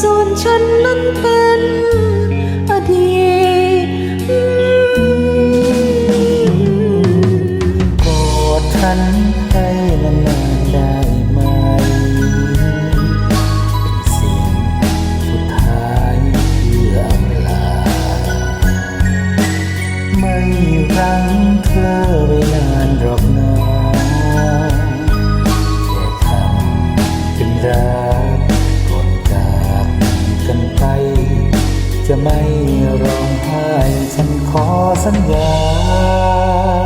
ส่วนฉันนั้นเป็นอดีตกอดฉันให้นานๆได้ จะไม่ร้องไห้ฉันขอสัญญา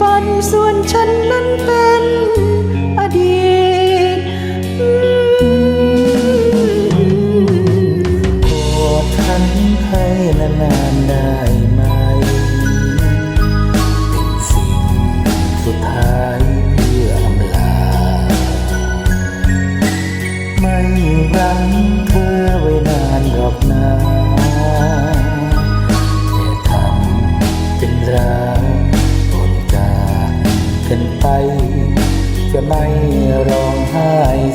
ปันส่วนฉันนั้นเป็นอดีตขอท่านให้นานๆ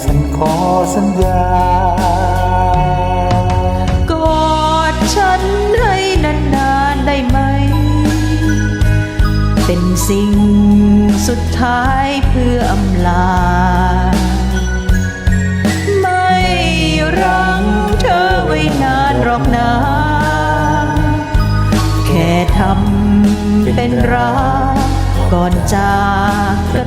ฉันขอสัญญากอดฉันให้นานๆได้ไหม เป็นสิ่งสุดท้ายเพื่ออำลา ไม่รังเธอไว้นานหรอกนะ แค่ทำเป็นรักก่อนจากกัน